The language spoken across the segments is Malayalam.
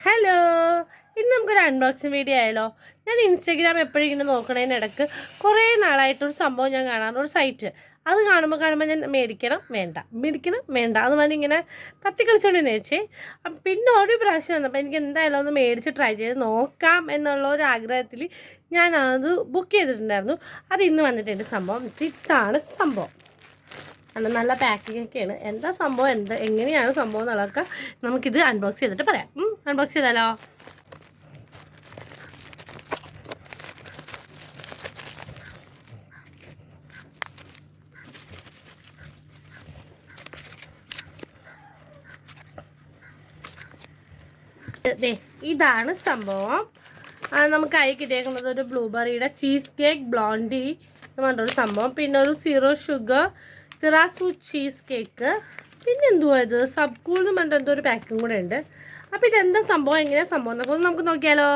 ഹലോ ഇന്ന് നമുക്കൊരു അൺബോക്സിങ് വീഡിയോ ആയാലോ ഞാൻ ഇൻസ്റ്റാഗ്രാം എപ്പോഴും ഇങ്ങനെ നോക്കണതിനിടക്ക് കുറേ നാളായിട്ടൊരു സംഭവം ഞാൻ കാണാറുണ്ട്. ഒരു സൈറ്റ് അത് കാണുമ്പോൾ കാണുമ്പോൾ ഞാൻ മേടിക്കണം വേണ്ട. മേടിക്കണം വേണ്ട. അത് മതി ഇങ്ങനെ തത്തിക്കളിച്ചോണ്ട് നേച്ചേ പിന്നെ ഒരു പ്രാവശ്യം വന്നപ്പോൾ എനിക്ക് എന്തായാലും ഒന്ന് മേടിച്ച് ട്രൈ ചെയ്ത് നോക്കാം എന്നുള്ള ഒരു ആഗ്രഹത്തിൽ ഞാൻ അത് ബുക്ക് ചെയ്തിട്ടുണ്ടായിരുന്നു. അത് ഇന്ന് വന്നിട്ടുണ്ട് സംഭവം ഇതാണ് സംഭവം. അല്ല നല്ല പാക്കിംഗ് ഒക്കെയാണ്. എന്താ സംഭവം? എന്ത്? എങ്ങനെയാണ് സംഭവം എന്നുള്ളതൊക്കെ നമുക്കിത് അൺബോക്സ് ചെയ്തിട്ട് പറയാം. അൺബോക്സ് ചെയ്താലോ? ഇതാണ് സംഭവം. നമുക്ക് കൈ കിട്ടിയേക്കുന്നത് ഒരു ബ്ലൂബെറിയുടെ ചീസ് കേക്ക് ബ്ലോണ്ടി എന്ന് പറഞ്ഞൊരു സംഭവം. പിന്നെ ഒരു സീറോ ഷുഗർ തിറാസു ചീസ് കേക്ക് പിന്നെ എന്തുവാ ഇത് സബ് കൂൾ എന്ന് പറഞ്ഞിട്ട് എന്തോ ഒരു പാക്കും കൂടെ ഉണ്ട്. അപ്പോൾ ഇതെന്താ സംഭവം? എങ്ങനെയാണ് സംഭവം? എന്നൊക്കെ നമുക്ക് നോക്കിയാലോ?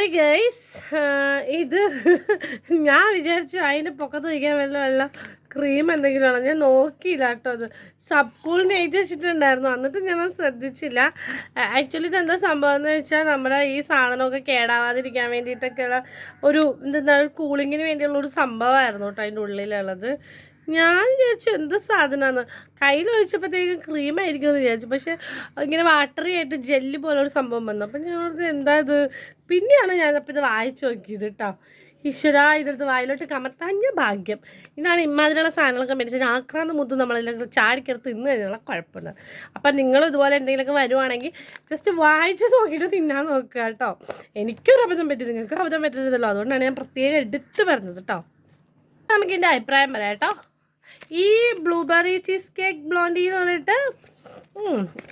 സോറി ഗൈസ് ഇത് ഞാൻ വിചാരിച്ചു അതിന്റെ പൊക്കത്ത് വയ്ക്കാൻ വല്ല വല്ല ക്രീം എന്തെങ്കിലും ആണോ. ഞാൻ നോക്കിയില്ല കേട്ടോ അത്. സബ് കൂളിന് എഴുതി വെച്ചിട്ടുണ്ടായിരുന്നു. എന്നിട്ട് ഞാൻ ശ്രദ്ധിച്ചില്ല. ആക്ച്വലി ഇത് എന്താ സംഭവം എന്ന് വെച്ചാൽ നമ്മുടെ ഈ സാധനമൊക്കെ കേടാവാതിരിക്കാൻ വേണ്ടിയിട്ടൊക്കെയുള്ള ഒരു എന്താ കൂളിങ്ങിന് വേണ്ടിയുള്ള ഒരു സംഭവമായിരുന്നു കേട്ടോ അതിന്റെ ഉള്ളിലുള്ളത്. ഞാൻ വിചാരിച്ചു എന്ത് സാധനമാണ് കയ്യിൽ ഒഴിച്ചപ്പോഴത്തേക്കും ക്രീം ആയിരിക്കും എന്ന് വിചാരിച്ചു. പക്ഷേ ഇങ്ങനെ വാട്ടറി ആയിട്ട് ജെല്ലി പോലെ ഒരു സംഭവം വന്നു. അപ്പം ഞാൻ ഓർത്ത് എന്താ ഇത്? പിന്നെയാണ് ഞാനപ്പോൾ ഇത് വായിച്ചു നോക്കിയത് കേട്ടോ ഈശ്വര ഇതെടുത്ത് വായിലോട്ട് കമത്താഞ്ഞ ഭാഗ്യം. ഇതാണ് ഇമാതിരിയുള്ള സാധനങ്ങളൊക്കെ മേടിച്ചാൽ ആക്രാന്ത് മുത്ത് നമ്മളെല്ലാം ചാടിക്കരുത്ത് ഇന്ന് കഴിഞ്ഞാൽ കുഴപ്പമുണ്ട്. അപ്പം നിങ്ങൾ ഇതുപോലെ എന്തെങ്കിലുമൊക്കെ വരുവാണെങ്കിൽ ജസ്റ്റ് വായിച്ച് നോക്കിയിട്ട് തിന്നാൻ നോക്കുക കേട്ടോ എനിക്കൊരു അബദ്ധം പറ്റി നിങ്ങൾക്ക് അബദ്ധം പറ്റരുതല്ലോ അതുകൊണ്ടാണ് ഞാൻ പ്രത്യേകം എടുത്ത് പറഞ്ഞത് കേട്ടോ നമുക്ക് എന്റെ അഭിപ്രായം പറയാം കേട്ടോ ഈ ബ്ലൂബെറി ചീസ് കേക്ക് ബ്ലോണ്ടി എന്ന് പറഞ്ഞിട്ട്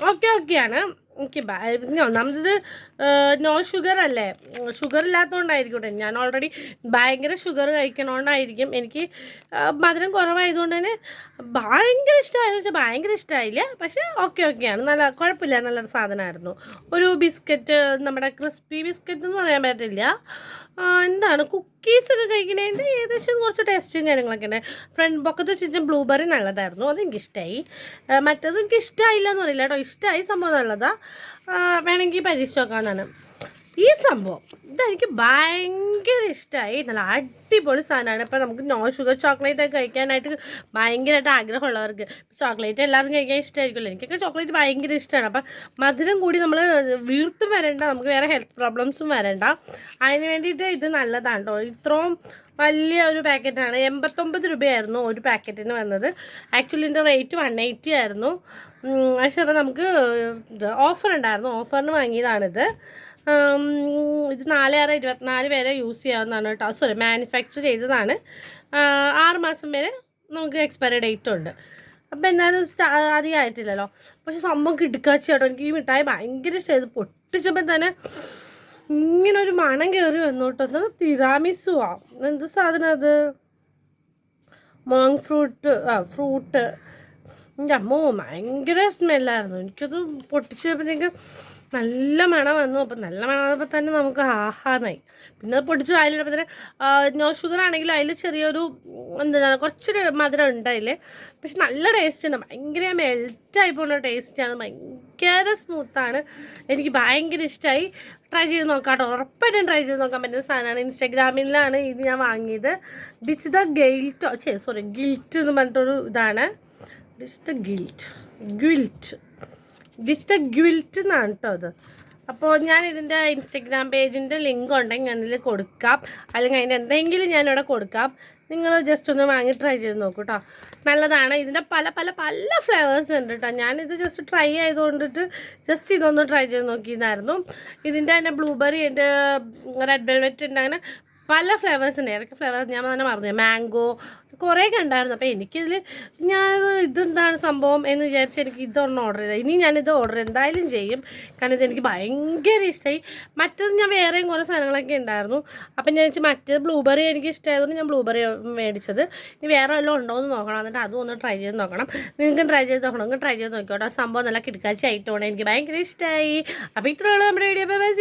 ഓക്കെ ഓക്കെയാണ് ഓക്കെ ഒന്നാമത് നോ ഷുഗർ അല്ലേ? ഷുഗർ ഇല്ലാത്തതുകൊണ്ടായിരിക്കട്ടെ ഞാൻ ഓൾറെഡി ഭയങ്കര ഷുഗർ കഴിക്കണോണ്ടായിരിക്കും എനിക്ക് മധുരം കുറവായതുകൊണ്ട് തന്നെ ഭയങ്കര ഇഷ്ടമായെന്ന് വെച്ചാൽ ഭയങ്കര ഇഷ്ടമായില്ല പക്ഷേ ഓക്കെ ഓക്കെയാണ് നല്ല കുഴപ്പമില്ല. നല്ലൊരു സാധനമായിരുന്നു. ഒരു ബിസ്ക്കറ്റ് നമ്മുടെ ക്രിസ്പി ബിസ്ക്കറ്റ് എന്ന് പറയാൻ പറ്റില്ല എന്താണ്? കുക്കീസ് ഒക്കെ കഴിക്കുന്നതിന്റെ ഏകദേശം കുറച്ച് ടേസ്റ്റും കാര്യങ്ങളൊക്കെ ഉണ്ട്. ഫ്രണ്ട് പൊക്കത്ത് വെച്ചിട്ട് ബ്ലൂബെറി നല്ലതായിരുന്നു. അതെനിക്കിഷ്ടമായി മറ്റേത് എനിക്ക് ഇഷ്ടമായില്ല എന്ന് പറയില്ല കേട്ടോ. ഇഷ്ടമായി സംഭവം നല്ലതാ. ആ, വേണമെങ്കിൽ പരീക്ഷിച്ച് നോക്കാവുന്നതാണ് ഈ സംഭവം ഇതെനിക്ക് ഭയങ്കര ഇഷ്ടമായി നല്ല അടിപൊളി സാധനമാണ്. ഇപ്പം നമുക്ക് നോ ഷുഗർ ചോക്ലേറ്റ് ഒക്കെ കഴിക്കാനായിട്ട് ഭയങ്കരമായിട്ട് ആഗ്രഹമുള്ളവർക്ക് ചോക്ലേറ്റ് എല്ലാവർക്കും കഴിക്കാൻ ഇഷ്ടമായിരിക്കുമല്ലോ എനിക്കൊക്കെ ചോക്ലേറ്റ് ഭയങ്കര ഇഷ്ടമാണ് അപ്പം മധുരം കൂടി നമ്മൾ വീർത്തും വരണ്ട നമുക്ക് വേറെ ഹെൽത്ത് പ്രോബ്ലംസും വരണ്ട. അതിന് വേണ്ടിയിട്ട് ഇത് നല്ലതാണ് കേട്ടോ ഇത്രയും വലിയ ഒരു പാക്കറ്റാണ്. എൺപത്തൊമ്പത് രൂപയായിരുന്നു ഒരു പാക്കറ്റിന് വന്നത്. ആക്ച്വലി ഇതിന്റെ റേറ്റ് വൺ എയ്റ്റി ആയിരുന്നു. പക്ഷേ അപ്പോൾ നമുക്ക് ഓഫർ ഉണ്ടായിരുന്നു. ഓഫറിന് വാങ്ങിയതാണിത്. ഇത് നാല് ആറ് ഇരുപത്തിനാല് വരെ യൂസ് ചെയ്യാവുന്നതാണ് കേട്ടോ. സോറി മാനുഫാക്ചർ ചെയ്തതാണ്. ആറ് മാസം വരെ നമുക്ക് എക്സ്പയറി ഡേറ്റ് ഉണ്ട്. അപ്പോൾ എന്തായാലും അധികം ആയിട്ടില്ലല്ലോ പക്ഷെ സംഭവം കിടക്കാച്ചി കേട്ടോ. എനിക്ക് ഈ മിഠായി ഭയങ്കര ഇഷ്ടമായത് പൊട്ടിച്ചപ്പോൾ തന്നെ ഇങ്ങനെ ഒരു മണം കയറി വന്നു കേട്ടോ തിരാമിസു ആ എന്ത് സാധനം അത്? മോങ് ഫ്രൂട്ട് ആ ഫ്രൂട്ട്. എന്റെ അമ്മോ ഭയങ്കര സ്മെല്ലായിരുന്നു എനിക്കത് പൊട്ടിച്ചപ്പോഴത്തേക്ക് നല്ല മണം വന്നു. അപ്പം നല്ല മണം വന്നപ്പോൾ തന്നെ നമുക്ക് ആഹാനായി പിന്നെ അത് പൊട്ടിച്ച് അതിലിടുമ്പോൾ തന്നെ നോ ഷുഗർ ആണെങ്കിലും അതിൽ ചെറിയൊരു എന്താണ് കുറച്ചൊരു മധുരം ഉണ്ട് അതിൽ പക്ഷെ നല്ല ടേസ്റ്റ് ഉണ്ട്. ഭയങ്കര മെൽറ്റായി പോകുന്ന ടേസ്റ്റാണ് ഭയങ്കര സ്മൂത്താണ് എനിക്ക് ഭയങ്കര ഇഷ്ടമായി ട്രൈ ചെയ്ത് നോക്കാം കേട്ടോ. ഉറപ്പായിട്ടും ട്രൈ ചെയ്ത് നോക്കാൻ പറ്റുന്ന സാധനമാണ് ഇൻസ്റ്റാഗ്രാമിലാണ് ഇത് ഞാൻ വാങ്ങിയത്. ഡിച്ച് ദ ഗെയിൽറ്റോ ചേ സോറി ഗിൽറ്റ് എന്ന് പറഞ്ഞിട്ടൊരു ഇതാണ്. Ditch the guilt guilt ditch the guilt എന്നാണ് കേട്ടോ അത്. അപ്പോൾ ഞാൻ ഇതിന്റെ ഇൻസ്റ്റഗ്രാം പേജിന്റെ ലിങ്ക് ഉണ്ടെങ്കിൽ ഞാനിതിൽ കൊടുക്കാം. അല്ലെങ്കിൽ അതിന്റെ എന്തെങ്കിലും ഞാനിവിടെ കൊടുക്കാം. നിങ്ങൾ ജസ്റ്റ് ഒന്ന് വാങ്ങി ട്രൈ ചെയ്ത് നോക്കൂ കേട്ടോ നല്ലതാണ്. ഇതിന്റെ പല പല പല ഫ്ലേവേഴ്സ് ഉണ്ട് കേട്ടോ ഞാനിത് ജസ്റ്റ് ട്രൈ ചെയ്തുകൊണ്ടിട്ട് ജസ്റ്റ് ഇതൊന്ന് ട്രൈ ചെയ്ത് നോക്കിയിരുന്നായിരുന്നു ഇതിന്റെ തന്നെ ബ്ലൂബെറി ഉണ്ട് റെഡ് വെൽവെറ്റ് ഉണ്ട് അങ്ങനെ പല ഫ്ലേവേഴ്സ് ഉണ്ട്. ഏതൊക്കെ ഫ്ലേവർ ഞാൻ തന്നെ മറന്നു മാംഗോ കുറേ ഉണ്ടായിരുന്നു. അപ്പോൾ എനിക്കിതിൽ ഞാൻ ഇതെന്താണ് സംഭവം എന്ന് വിചാരിച്ച് എനിക്ക് ഇതൊരെണ്ണം ഓർഡർ ചെയ്തത്. ഇനി ഞാനിത് ഓർഡർ എന്തായാലും ചെയ്യും. കാരണം ഇതെനിക്ക് ഭയങ്കര ഇഷ്ടമായി മറ്റത് ഞാൻ വേറെയും കുറേ സാധനങ്ങളൊക്കെ ഉണ്ടായിരുന്നു. അപ്പം ഞാൻ വെച്ചാൽ മറ്റേ ബ്ലൂബെറി എനിക്ക് ഇഷ്ടമായതുകൊണ്ട് ഞാൻ ബ്ലൂബെറി മേടിച്ചത്. ഇനി വേറെ വല്ലതും ഉണ്ടോ എന്ന് നോക്കണം. എന്നിട്ട് അതും ഒന്ന് ട്രൈ ചെയ്ത് നോക്കണം. നിങ്ങൾക്കും ട്രൈ ചെയ്ത് നോക്കണം. നിങ്ങൾക്ക് ട്രൈ ചെയ്ത് നോക്കിയോട്ടോ ആ സംഭവം നല്ല കിടക്കാച്ചി ആയിട്ടോണം എനിക്ക് ഭയങ്കര ഇഷ്ടമായി അപ്പോൾ ഇത്രയുള്ള നമ്മുടെ വീഡിയോ ബൈ ബൈ.